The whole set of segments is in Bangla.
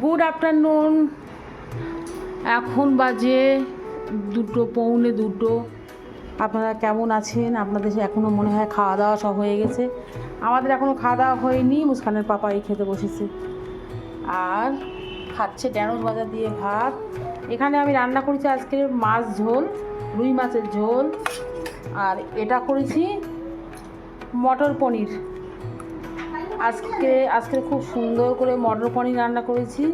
গুড আফটারনুন এখন বাজে দুটো, পৌনে দুটো। আপনারা কেমন আছেন? আপনাদের এখনও মনে হয় খাওয়া দাওয়া সব হয়ে গেছে। আমাদের এখনও খাওয়া দাওয়া হয়নি, মুস্কানের পাপা এই খেতে বসেছে। আর খাচ্ছে ঢ্যাঁড়স ভাজা দিয়ে ভাত। এখানে আমি রান্না করেছি আজকে মাছ ঝোল, রুই মাছের ঝোল। আর এটা করেছি মটর পনির। আজকে আজকে খুব সুন্দর করে মটর পনির রান্না করেছি।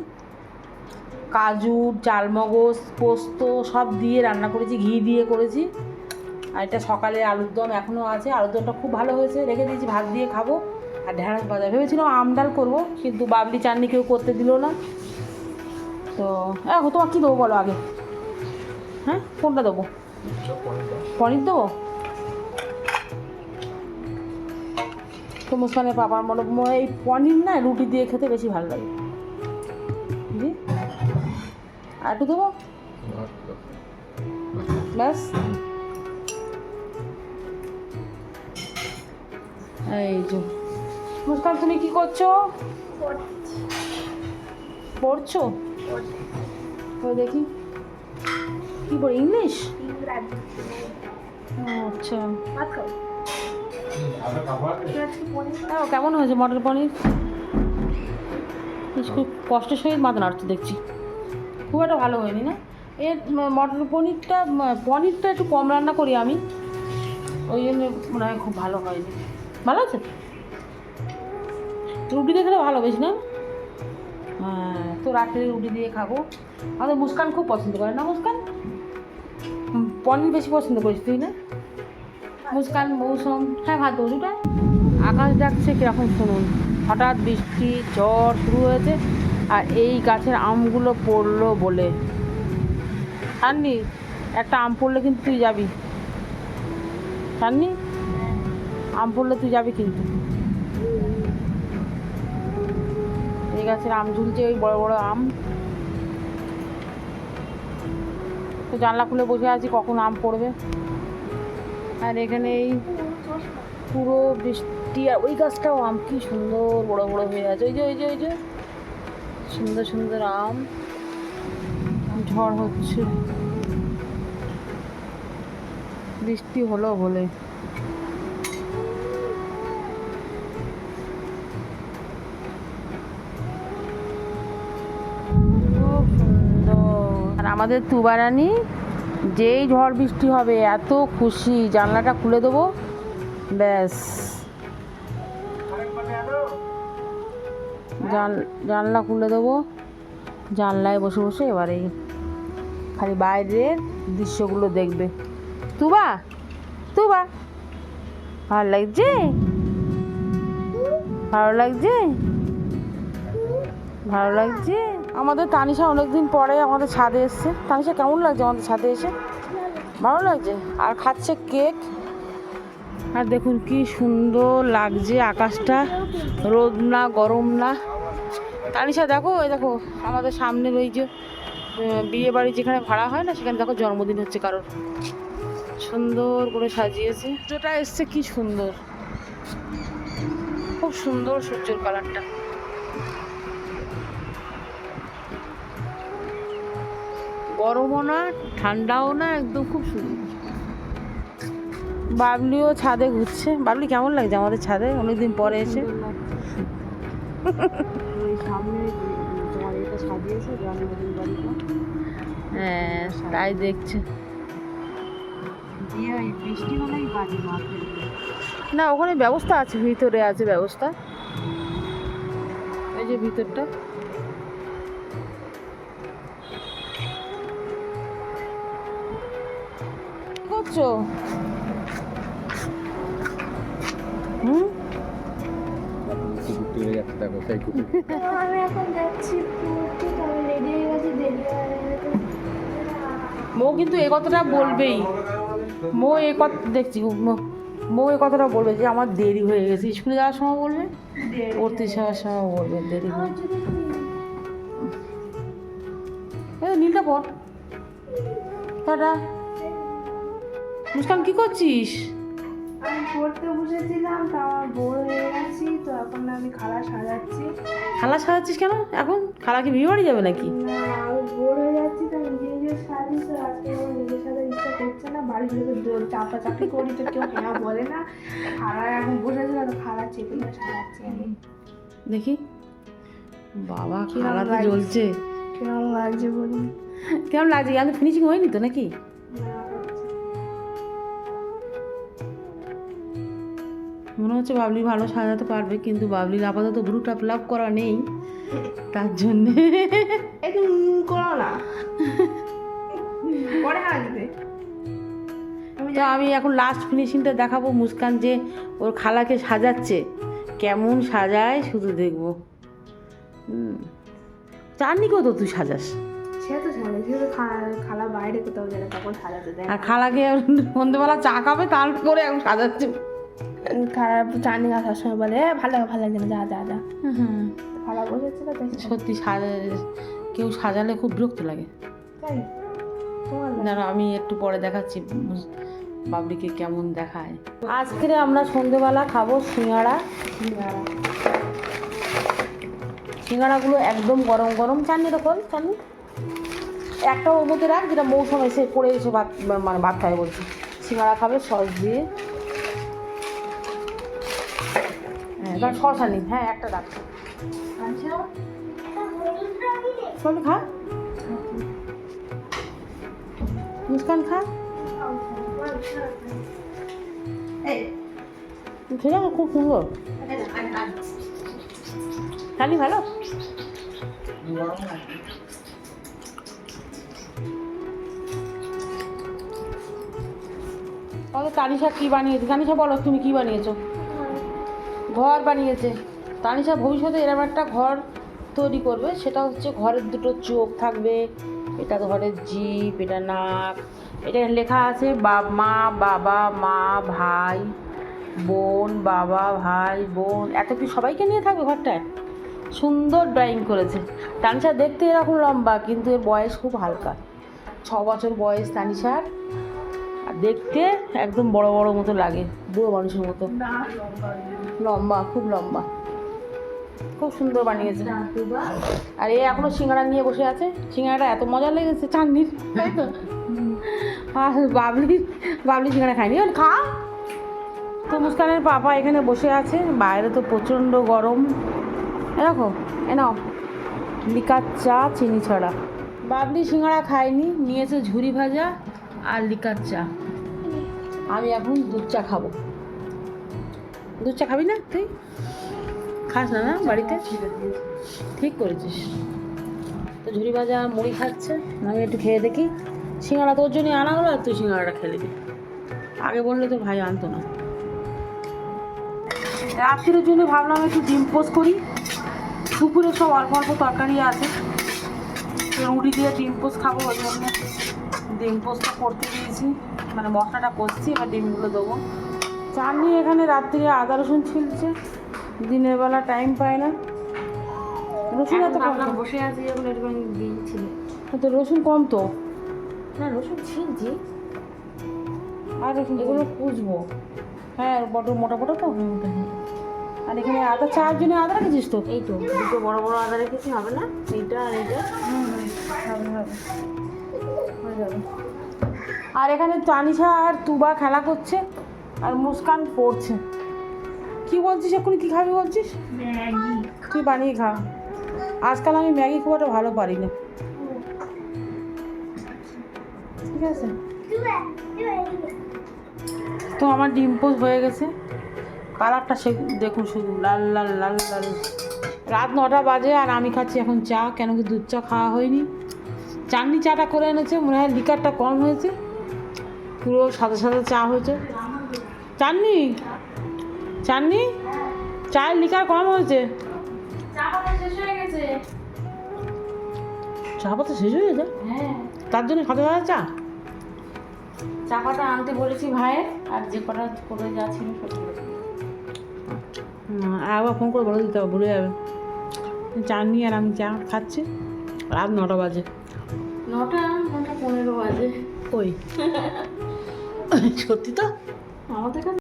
কাজু চালমগজ পোস্ত সব দিয়ে রান্না করেছি ঘি দিয়ে করেছি। আর এটা সকালে আলুর দম এখনও আছে। আলুর দমটা খুব ভালো হয়েছে। রেখে দিয়েছি ভাত দিয়ে খাব। আর ঢেঁড়স ভাজা। ভেবেছিলাম আম ডাল করব কিন্তু বাবলি চাটনি কেউ করতে দিল না। তো এখন তোমার কী দেবো বলো আগে? হ্যাঁ? কোনটা দেবো? পনির দেবো? তো মুসকানের পাপার মনে এই পনির না রুটি দিয়ে খেতে বেশি ভালো লাগে। বুঝলি? আর একটু দেবো? ব্যাস। এই যে। মুস্কান তুমি কি করছ? পড়ছো? ওই দেখি। কি পড়ি? ইংলিশ? আচ্ছা। হ্যাঁ কেমন হয়েছে মটর পনির? খুব কষ্টের সহিত মাথা নাড়ছে দেখছি। খুব একটা ভালো হয়নি না? এর মটর পনিরটা পনিরটা একটু কম রান্না করি আমি। ওই জন্য মনে হয় খুব ভালো হয়নি। ভালো আছে? রুটি দিয়ে খেলে ভালো বেশি না? হ্যাঁ তো রাত্রে রুটি দিয়ে খাব। আমাদের মুস্কান খুব পছন্দ করে, না মুস্কান? পনির বেশি পছন্দ করিস তুই না? মুস্কান, মৌসুম হ্যাঁ ভাত দুটা আকাশ ডাকছে কীরকম শুনুন। হঠাৎ বৃষ্টি ঝড় শুরু হয়েছে আর এই গাছের আমগুলো পড়ল বলে। সান্নি, একটা আম পড়লে কিন্তু তুই যাবি। সান্নি, আম পড়লে তুই যাবি কিন্তু। এই গাছের আম ঝুলছে, ওই বড় বড় আম। তো জানলা খুলে বসে আছি, কখন আম পড়বে। আর এখানে এই পুরো বৃষ্টি আর ওই গাছটাও আম, কি সুন্দর বড় বড় হয়ে আছে। ওই যে ওই যে ওই যে, সুন্দর সুন্দর আম। ঝড় হচ্ছে। বৃষ্টি হলো বলে। আমাদের তুবারানি যেই ঝড় বৃষ্টি হবে, এত খুশি। জানলাটা খুলে দেবো। ব্যাস। জান, জানলা খুলে দেবো। জানলায় বসে বসে এবারে খালি বাইরের দৃশ্যগুলো দেখবে। তুবা তুবা। ভালো লাগছে? ভালো লাগছে? ভালো লাগছে? আমাদের তানিশা অনেকদিন পরে আমাদের ছাদে এসছে। তানিশা, কেমন লাগছে আমাদের ছাদে এসে? ভালো লাগছে? আর খাচ্ছে কেক। আর দেখুন কি সুন্দর লাগছে আকাশটা। রোদ না, গরম না। তানিশা, দেখো ওই দেখো, আমাদের সামনের ওই যে বিয়ে বাড়ি যেখানে ভাড়া হয় না, সেখানে দেখো জন্মদিন হচ্ছে কারোর। সুন্দর করে সাজিয়েছে। যেটা এসছে কি সুন্দর। খুব সুন্দর সূর্যের কালারটা। গরমও না ঠান্ডাও না একদম খুব সুন্দর। বাবলিও ছাদে ঘুরছে। বাবলি কেমন লাগছে আমাদের ছাদে? অনেকদিন পরে এসে। হ্যাঁ তাই দেখছে। না ওখানে ব্যবস্থা আছে ভিতরে আছে ব্যবস্থা। এই যে ভিতরটা। করছ হুম? কুকুরটি যাচ্ছে দেখো সেই কুকুর। আমি এখন যাচ্ছি রেডি হয়ে গেছি দেরি মো কিন্তু এই কথাটা বলবেই। মো এই কথা দেখছি মো- এই কথাটা বলবে যে আমার দেরি হয়ে গেছে। স্কুলে যাওয়ার সময় বলবে? পড়তে যাওয়ার সময় বলবে দেরি হয়ে এই নীলটা পর। টাটা। মুস্কান কি করছিস? আমি পড়তে বসেছিলাম তো আমার বোর হয়ে গেছি তো এখন আমি খালা সাজাচ্ছি। খালা সাজাচ্ছিস কেন? এখন? খালা কি বিয়ে বাড়ি যাবে নাকি? না আমি বোর হয়ে যাচ্ছি তো নিজে নিজে সাজি তো আজকে আমার নিজের সাথে ইচ্ছা করছে না বাড়ি থেকে দৌড় চাপাচাপি করি তো কেউ হ্যাঁ বলে না। খালা এখন বসেছিল তো খালা চেপে ধরে সাজাচ্ছি। আমি দেখি। বাবা খালা তো জ্বলছে। কেমন লাগছে বলুন? কেমন লাগছে? আমি ফিনিশিং হয়নি তো নাকি? মনে হচ্ছে বাবলি ভালো সাজাতে পারবে কিন্তু বাবলির আপাতত ভ্রুটা লাভ করা নেই। তার জন্যে করো না। পরে আসবে আমি তো আমি এখন লাস্ট ফিনিশিংটা দেখাবো মুস্কান যে ওর খালাকে সাজাচ্ছে। কেমন সাজায় শুধু দেখব। চাননি কত তুই সাজাস? আর খালাকে সন্ধ্যেবেলা চা খাবে তারপরে এখন সাজাচ্ছে। খারাপ চানি আসার সময় বলে "এ, ভালো লাগে, ভালো লাগছে না যা যা যা। খালা বসেছিল সত্যি সাজা কেউ সাজালে খুব বিরক্ত লাগে। তাই? দাঁড়া আমি একটু পরে দেখাচ্ছি বাবলিকে কেমন দেখায়। আজকে আমরা সন্ধেবেলা খাব সিঙ্গাড়া সিঙ্গাড়াগুলো একদম গরম গরম। চাননি এরকম চাননি? একটা ওর মধ্যে রাখ যেটা মৌসুম এসে পড়ে এসে ভাত মানে ভাত খাবে বলছি। সিঙ্গাড়া খাবে সস দিয়ে। কারণ শশা নিন হ্যাঁ একটা রাখ চল খা। মুস্কান খা। যাব খুব সুন্দর। খালি ভালো? তাহলে তানিশা কী বানিয়েছে? তানিশা বলো তুমি কী বানিয়েছো? ঘর বানিয়েছে। তানিশা ভবিষ্যতে এরকম একটা ঘর তৈরি করবে। সেটা হচ্ছে ঘরের দুটো চোখ থাকবে। এটা ঘরের জিপ, এটা নাক। এটা লেখা আছে, বাপ, মা, বাবা, মা, ভাই, বোন, বাবা, ভাই, বোন। এত কি সবাইকে নিয়ে থাকবে ঘরটায়? সুন্দর ড্রয়িং করেছে। তানিশা দেখতে এরকম লম্বা, কিন্তু এর বয়স খুব হালকা। ছ বছর বয়স তানিশার। আর দেখতে একদম বড় বড় মতো লাগে, বুড়ো মানুষের মতো। লম্বা, খুব লম্বা। খুব সুন্দর বানিয়েছে। আর এ এখনও সিঙ্গাড়া নিয়ে বসে আছে। সিঙ্গাড়াটা এত মজা লেগেছে চাঁদনির তাই তো? আর বাবলি বাবলি সিঙ্গাড়া খায়নি। খা। তো মুস্কানের পাপা এখানে বসে আছে। বাইরে তো প্রচণ্ড গরম। এ দেখো, এ নাও। লিকার চা, চিনি ছড়া। বাবলি সিঙ্গাড়া খায়নি, নিয়েছে ঝুরি ভাজা আর লিকার চা। আমি এখন দুধ চা খাব। দুধ চা খাবি না তুই? খাস না না? বাড়িতে? ঠিক করেছিস। তো ঝুড়ি ভাজা, মুড়ি খাচ্ছে। আমি একটু খেয়ে দেখি। সিঙ্গাড়া তোর জন্য আনা হলো আর তুই সিঙ্গাড়াটা খেলে আগে বললে তো ভাই আনতো না। রাত্রির জন্য ভাবলাম একটু ডিম পোস্ট করি। দুপুরে সব অল্প অল্প তরকারি আছে। রুটি দিয়ে ডিম পোস্ট খাব ওই জন্য। ডিম পোস্টটা করতে দিয়েছি। মানে মশলাটা কষছি, এবার ডিমগুলো দেবো। চাননি এখানে রাত্রিরে আদা রসুন ছিলছে। দিনের বেলা টাইম পায় না। রসুন এত কম? বসে আছি যখন এরকম দিয়েছিল তো রসুন কম তো। না রসুন ছিলছি আর এগুলো কুচবো হ্যাঁ বড় মোটা মোটা তো আর এখানে আদা চার জন্য আদা রেখেছিস তো? এই তো দুটো বড় বড় আদা রেখেছি হবে না? এইটা আর এইটা। হবে হবে। হয়ে যাবে। আর এখানে তানিশা আর তুবা খেলা করছে। আর মুস্কান পড়ছে। কি বলছিস এক্ষুনি? কি খাবি বলছিস? তুই বানিয়ে খা। আজকাল আমি ম্যাগি খুব একটা ভালো পারি না। ঠিক আছে। তো আমার ডিম পোস্ট হয়ে গেছে। কালারটা সে দেখুন শুধু লাল লাল লাল লাল। রাত নটা বাজে আর আমি খাচ্ছি এখন চা কেন কি দুধ চা খাওয়া হয়নি। চাননি চাটা করে এনেছে মনে হয় লিকারটা কম হয়েছে। পুরো সাদা সাদা চা হয়েছে। চাননি? চাননি? চায়ের লিকার কম হয়েছে। চা পাতা শেষ হয়ে গেছে। চা হয়ে তার জন্য সাদা সাদা চা? চা পাতা আনতে বলেছি ভাইয়ের আর যে কটা করে যা ছিল সব আর একবার ফোন করে বলে দিতে হবে ভুলে যাবে। চাননি আর আমি চা খাচ্ছি। রাত নটা বাজে। নটা? নটা পনেরো বাজে। ওই। সত্যি তো? আমাদের কাছে